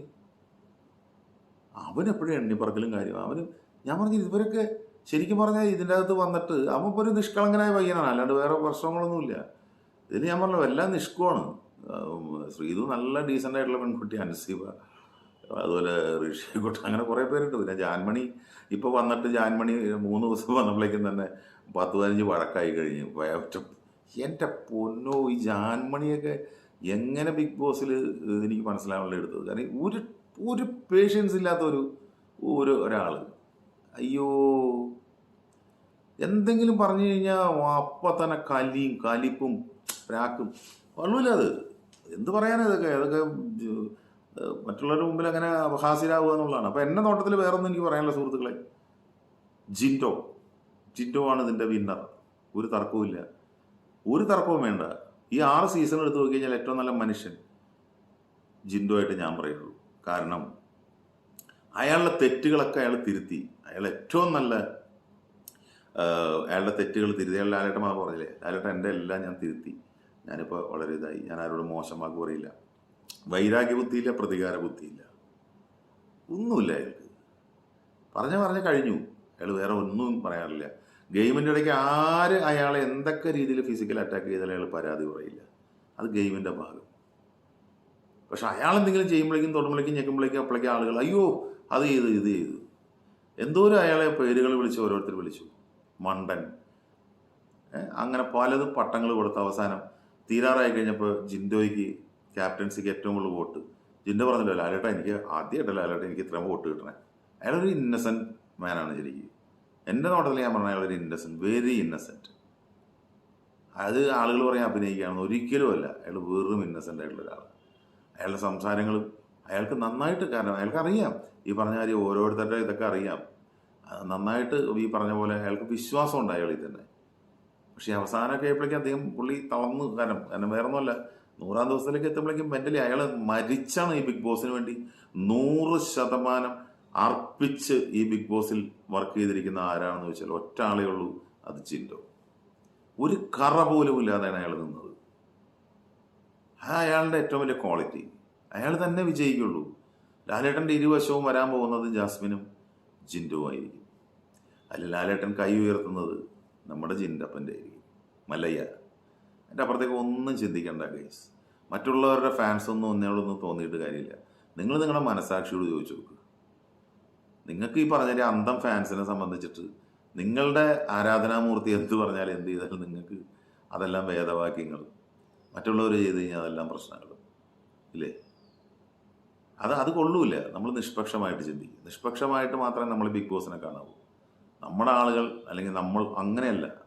അവൻ എപ്പോഴും എണ്ണിപ്പറക്കലും കാര്യം അവന് ഞാൻ പറഞ്ഞു ഇവരൊക്കെ ശരിക്കും പറഞ്ഞാൽ ഇതിന്റെ അകത്ത് വന്നിട്ട് അവൻ ഇപ്പോൾ ഒരു നിഷ്കളങ്കനായ പയ്യനാണ്. അല്ലാണ്ട് വേറെ പ്രശ്നങ്ങളൊന്നുമില്ല. ഇതിൽ ഞാൻ പറഞ്ഞു എല്ലാം നിഷ്കുവാണ്. ശ്രീതു നല്ല ഡീസന്റ് ആയിട്ടുള്ള പെൺകുട്ടി അനുസീവ അതുപോലെ ഋഷിക്കുട്ട അങ്ങനെ കുറേ പേരുണ്ട്. പിന്നെ ജാൻമണി ഇപ്പോൾ വന്നിട്ട് ജാൻമണി മൂന്ന് ദിവസം വന്നപ്പോഴേക്കും തന്നെ പത്ത് പതിനഞ്ച് വഴക്കായി കഴിഞ്ഞു. ഒറ്റ എന്റെ പൊന്നോ ഈ ജാൻമണിയൊക്കെ എങ്ങനെ ബിഗ് ബോസിൽ എനിക്ക് മനസ്സിലാവാനുള്ള എടുത്തത്? കാരണം ഒരു ഒരു പേഷ്യൻസ് ഇല്ലാത്ത ഒരു ഒരു ഒരാൾ അയ്യോ. എന്തെങ്കിലും പറഞ്ഞു കഴിഞ്ഞാൽ അപ്പം തന്നെ കലിയും കലിപ്പും പ്രാക്കും കൊള്ളൂല അത്. എന്ത് പറയാനാ ഇതൊക്കെ? അതൊക്കെ മറ്റുള്ളവരുടെ മുമ്പിൽ അങ്ങനെ ഹാസിരാവുക എന്നുള്ളതാണ്. അപ്പം എന്നെ നോട്ടത്തിൽ വേറൊന്നും എനിക്ക് പറയാനുള്ള സുഹൃത്തുക്കളെ. ജിൻഡോ. ജിൻഡോ ആണ് ഇതിന്റെ വിന്നർ ഒരു തർക്കവുമില്ല ഒരു തർക്കവും വേണ്ട. ഈ ആറ് സീസൺ എടുത്തു നോക്കി കഴിഞ്ഞാൽ ഏറ്റവും നല്ല മനുഷ്യൻ ജിൻഡോ ആയിട്ട് ഞാൻ പറയുള്ളൂ. കാരണം അയാളുടെ തെറ്റുകളൊക്കെ അയാൾ തിരുത്തി. അയാൾ ഏറ്റവും നല്ല അയാളുടെ തെറ്റുകൾ തിരുത്തി. അയാൾ ലാലേട്ടൻ മാ പറഞ്ഞില്ലേ? ലാലേട്ടൻ എന്റെ എല്ലാം ഞാൻ തിരുത്തി. ഞാനിപ്പോൾ വളരെ ഇതായി. ഞാൻ ആരോടും മോശം വാക്ക് പറയില്ല. വൈരാഗ്യ ബുദ്ധിയില്ല പ്രതികാര ബുദ്ധിയില്ല ഒന്നുമില്ല അയാൾക്ക് പറഞ്ഞ പറഞ്ഞ കഴിഞ്ഞു. അയാൾ വേറെ ഒന്നും പറയാറില്ല. ഗെയിമിന്റെ ഇടയ്ക്ക് ആര് അയാളെ എന്തൊക്കെ രീതിയിൽ ഫിസിക്കൽ അറ്റാക്ക് ചെയ്താലും അയാൾ പരാതി പറയില്ല. അത് ഗെയിമിന്റെ ഭാഗം. പക്ഷെ അയാൾ എന്തെങ്കിലും ചെയ്യുമ്പോഴേക്കും തൊടുമ്പോഴേക്കും ഞെക്കുമ്പോഴേക്കും അപ്പോഴേക്കും ആളുകൾ അയ്യോ അത് ചെയ്തു ഇത് ചെയ്തു. എന്തോരം അയാളെ പേരുകൾ വിളിച്ചു ഓരോരുത്തർ വിളിച്ചു. മണ്ടൻ. അങ്ങനെ പലതും പട്ടങ്ങൾ കൊടുത്ത അവസാനം തീരാറായി കഴിഞ്ഞപ്പോൾ ജിൻഡോയ്ക്ക് ക്യാപ്റ്റൻസിക്ക് ഏറ്റവും കൂടുതൽ വോട്ട്. ജിന്റെ പറഞ്ഞല്ലോ ലാലേട്ട എനിക്ക് ആദ്യമായിട്ടല്ല ലാലേട്ട എനിക്ക് ഇത്രയും വോട്ട് കിട്ടണേ. അയാളൊരു ഇന്നസെന്റ് മാനാണ് ശരിക്കും. എന്റെ നോട്ടത്തിൽ ഞാൻ പറഞ്ഞ അയാളൊരു ഇന്നസെന്റ് വെരി ഇന്നസെന്റ് അത് ആളുകൾ പറയാൻ അഭിനയിക്കുകയാണെന്ന് ഒരിക്കലും അല്ല. അയാൾ വെറും ഇന്നസെന്റ് ആയിട്ടുള്ള ഒരാൾ അയാളുടെ സംസാരങ്ങളും അയാൾക്ക് നന്നായിട്ട് കാരണം അയാൾക്ക് അറിയാം ഈ പറഞ്ഞ കാര്യം ഓരോരുത്തരുടെ ഇതൊക്കെ അറിയാം. നന്നായിട്ട് ഈ പറഞ്ഞ പോലെ അയാൾക്ക് വിശ്വാസമുണ്ട് അയാളിൽ തന്നെ. പക്ഷേ അവസാനമൊക്കെ ആയപ്പോഴേക്കും അദ്ദേഹം പുള്ളി തളർന്നു കാരണം കാരണം വേറെ ഒന്നുമല്ല നൂറാം ദിവസത്തിലേക്ക് എത്തുമ്പോഴേക്കും മെന്റലി അയാൾ മരിച്ചാണ് ഈ ബിഗ് ബോസിന് വേണ്ടി. നൂറ് ശതമാനം അർപ്പിച്ച് ഈ ബിഗ് ബോസിൽ വർക്ക് ചെയ്തിരിക്കുന്ന ആരാണെന്ന് വെച്ചാൽ ഒറ്റ ആളേ ഉള്ളൂ അത് ചിൻഡോ ഒരു കറ പോലും ഇല്ലാതെയാണ് അയാൾ നിന്നത്. ആ അയാളുടെ ഏറ്റവും വലിയ ക്വാളിറ്റി അയാൾ തന്നെ വിജയിക്കുള്ളൂ. ലാലേട്ടന്റെ ഇരുവശവും വരാൻ പോകുന്നത് ജാസ്മിനും ജിൻഡുവും ആയിരിക്കും അതിൽ ലാലേട്ടൻ കൈ ഉയർത്തുന്നത് നമ്മുടെ ജിൻഡപ്പന്റെ ആയിരിക്കും. മല്ലയ്യ എന്റെ അപ്പുറത്തേക്ക് ഒന്നും ചിന്തിക്കേണ്ട കേസ് മറ്റുള്ളവരുടെ ഫാൻസ് ഒന്നും ഒന്നോടൊന്നും തോന്നിയിട്ട് കാര്യമില്ല. നിങ്ങൾ നിങ്ങളുടെ മനസാക്ഷിയോട് ചോദിച്ചു നോക്കുക നിങ്ങൾക്ക് ഈ പറഞ്ഞ അന്തം ഫാൻസിനെ സംബന്ധിച്ചിട്ട് നിങ്ങളുടെ ആരാധനാമൂർത്തി എന്ത് പറഞ്ഞാൽ എന്ത് ചെയ്താലും നിങ്ങൾക്ക് അതെല്ലാം വേദവാക്യങ്ങൾ മറ്റുള്ളവർ ചെയ്ത് കഴിഞ്ഞാൽ അതെല്ലാം പ്രശ്നങ്ങൾ. ഇല്ലേ? അത് അത് കൊള്ളൂല നമ്മൾ നിഷ്പക്ഷമായിട്ട് ചിന്തിക്കും. നിഷ്പക്ഷമായിട്ട് മാത്രമേ നമ്മൾ ബിഗ് ബോസിനെ കാണാവൂ. നമ്മുടെ ആളുകൾ അല്ലെങ്കിൽ നമ്മൾ അങ്ങനെയല്ല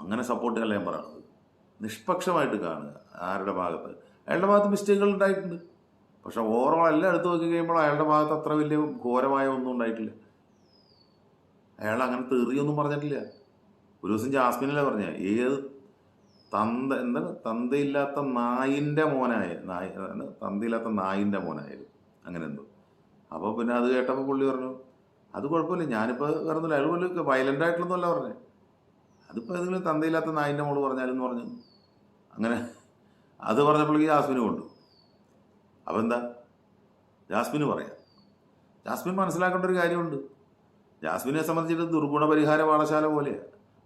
അങ്ങനെ സപ്പോർട്ടുകളല്ല ഞാൻ പറയുന്നത് നിഷ്പക്ഷമായിട്ട് കാണുക ആരുടെ ഭാഗത്ത്. അയാളുടെ ഭാഗത്ത് മിസ്റ്റേക്കുകൾ ഉണ്ടായിട്ടുണ്ട്. പക്ഷെ ഓവറോൾ എല്ലാം എടുത്തു നോക്കി കഴിയുമ്പോൾ അയാളുടെ ഭാഗത്ത് അത്ര വലിയ ഘോരമായ ഒന്നും ഉണ്ടായിട്ടില്ല. അയാൾ അങ്ങനെ തെറിയൊന്നും പറഞ്ഞിട്ടില്ല. ഒരു ദിവസം ജാസ്മിനല്ലേ പറഞ്ഞ ഏത് തന്ത എന്താണ്? തന്തയില്ലാത്ത നായിന്റെ മോനായ നായ്? തന്തയില്ലാത്ത നായിന്റെ മോനായാലും അങ്ങനെ എന്തോ. അപ്പോൾ പിന്നെ അത് കേട്ടപ്പോൾ പുള്ളി പറഞ്ഞു അത് കുഴപ്പമില്ല ഞാനിപ്പോൾ വേറൊന്നുമില്ല. അയാൾ പോലും വയലന്റ് ആയിട്ടുള്ളതല്ല പറഞ്ഞത് അതിപ്പോൾ ഏതെങ്കിലും തന്തയില്ലാത്ത നായിന്റെ മോൾ പറഞ്ഞാലെന്ന് പറഞ്ഞു. അങ്ങനെ അത് പറഞ്ഞപ്പോഴേക്ക് ജാസ്മിന് കൊണ്ടു. അപ്പം എന്താ ജാസ്മിന് പറയാം. ജാസ്മിൻ മനസ്സിലാക്കേണ്ട ഒരു കാര്യമുണ്ട്. ജാസ്മിനെ സംബന്ധിച്ചിട്ട് ദുർഗുണ പരിഹാര പാഠശാല പോലെയാണ്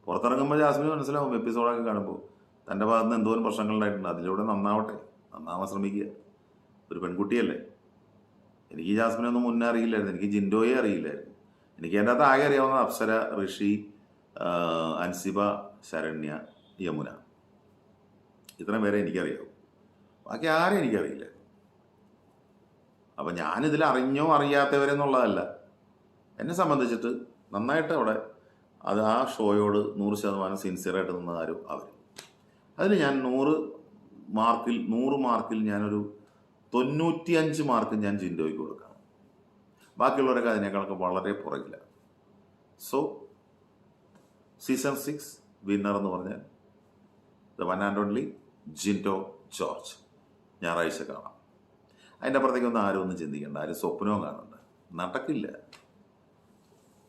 പുറത്തിറങ്ങുമ്പോൾ ജാസ്മിന് മനസ്സിലാവും. എപ്പിസോഡൊക്കെ കാണുമ്പോൾ തന്റെ ഭാഗത്ത് നിന്ന് എന്തോരം പ്രശ്നങ്ങളുണ്ടായിട്ടുണ്ട് അതിലൂടെ നന്നാവട്ടെ. നന്നാവാൻ ശ്രമിക്കുക. ഒരു പെൺകുട്ടിയല്ലേ. എനിക്ക് ജാസ്മിനൊന്നും മുന്നേ അറിയില്ലായിരുന്നു. എനിക്ക് ജിൻഡോയെ അറിയില്ലായിരുന്നു. എനിക്ക് എന്റെ അകത്ത് ആകെ അറിയാവുന്ന അപ്സര ഋഷി അൻസിബ ശരണ്യ യമുന. ഇത്രയും പേരെ എനിക്കറിയാവും. ബാക്കി ആരെയും എനിക്കറിയില്ല. അപ്പം ഞാനിതിൽ അറിഞ്ഞോ അറിയാത്തവരെന്നുള്ളതല്ല. എന്നെ സംബന്ധിച്ചിട്ട് നന്നായിട്ട് അവിടെ അത് ആ ഷോയോട് നൂറ് ശതമാനം സിൻസിയറായിട്ട് നിന്ന ആരും അവർ അതിൽ ഞാൻ നൂറ് മാർക്കിൽ നൂറ് മാർക്കിൽ ഞാനൊരു തൊണ്ണൂറ്റി അഞ്ച് മാർക്ക് ഞാൻ ജിൻഡോയ്ക്ക് കൊടുക്കണം. ബാക്കിയുള്ളവരൊക്കെ അതിനേക്കാളൊക്കെ വളരെ പുറകില്ല സോ സീസൺ സിക്സ് വിന്നർ എന്ന് പറഞ്ഞാൽ the one and only Jinto George. ഞായറാഴ്ച കാണാം. അതിന്റെ അപ്പുറത്തേക്കൊന്നും ആരും ഒന്നും ചിന്തിക്കേണ്ട. ആരും സ്വപ്നവും കാണണ്ട. നടക്കില്ല.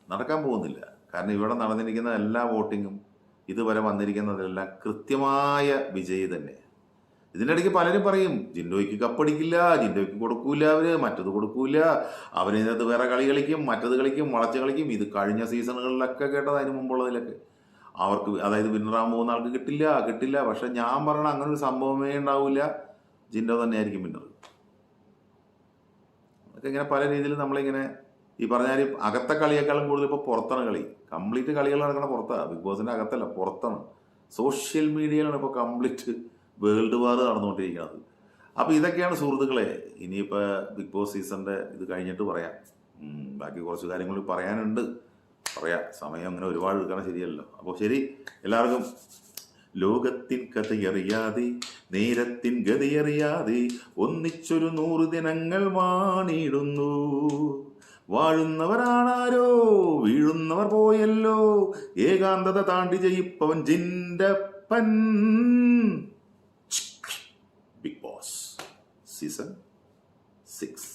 നടക്കാൻ പോകുന്നില്ല. കാരണം ഇവിടെ നടന്നിരിക്കുന്ന എല്ലാ വോട്ടിങ്ങും ഇതുവരെ വന്നിരിക്കുന്നതെല്ലാം കൃത്യമായ വിജയി തന്നെ. ഇതിന്റെ ഇടയ്ക്ക് പലരും പറയും ജിൻഡോയ്ക്ക് കപ്പടിക്കില്ല ജിൻഡോയ്ക്ക് കൊടുക്കൂല അവർ മറ്റത് കൊടുക്കൂല അവരിതിനകത്ത് വേറെ കളി കളിക്കും മറ്റത് കളിക്കും വളച്ച് കളിക്കും. ഇത് കഴിഞ്ഞ സീസണുകളിലൊക്കെ കേട്ടത് അതിന് മുമ്പുള്ളതിലൊക്കെ. അവർക്ക് അതായത് വിന്നറാൻ പോകുന്ന ആൾക്ക് കിട്ടില്ല കിട്ടില്ല. പക്ഷെ ഞാൻ പറയണ അങ്ങനെ ഒരു സംഭവമേ ഉണ്ടാവില്ല ജിൻഡോ തന്നെയായിരിക്കും വിന്നർ. അതൊക്കെ ഇങ്ങനെ പല രീതിയിൽ നമ്മളിങ്ങനെ ഈ പറഞ്ഞാൽ അകത്തെ കളിയേക്കാളും കൂടുതൽ ഇപ്പോൾ പുറത്താണ് കളി. കംപ്ലീറ്റ് കളികൾ നടക്കണ പുറത്താണ് ബിഗ് ബോസിന്റെ അകത്തല്ല പുറത്താണ്. സോഷ്യൽ മീഡിയയിലാണ് ഇപ്പോൾ കംപ്ലീറ്റ് വേൾഡ് വാർ നടന്നുകൊണ്ടിരിക്കുന്നത്. അപ്പോൾ ഇതൊക്കെയാണ് സുഹൃത്തുക്കളെ ഇനിയിപ്പോൾ ബിഗ് ബോസ് സീസണിന്റെ ഇത് കഴിഞ്ഞിട്ട് പറയാം. ബാക്കി കുറച്ച് കാര്യങ്ങൾ പറയാനുണ്ട്. പറയാം. സമയം അങ്ങനെ ഒരുപാട് എടുക്കണം ശരിയല്ലോ അപ്പോൾ ശരി എല്ലാവർക്കും ലോകത്തിൻ കഥയറിയാതെ നേരത്തിൻ ഗതിയറിയാതെ ഒന്നിച്ചൊരു നൂറ് ദിനങ്ങൾ വാണിടുന്നു. വാഴുന്നവരാണാരോ? വീഴുന്നവർ പോയല്ലോ. ഏകാന്തത താണ്ടി ജയിപ്പവൻ ജിൻഡപ്പൻ. Big boss season six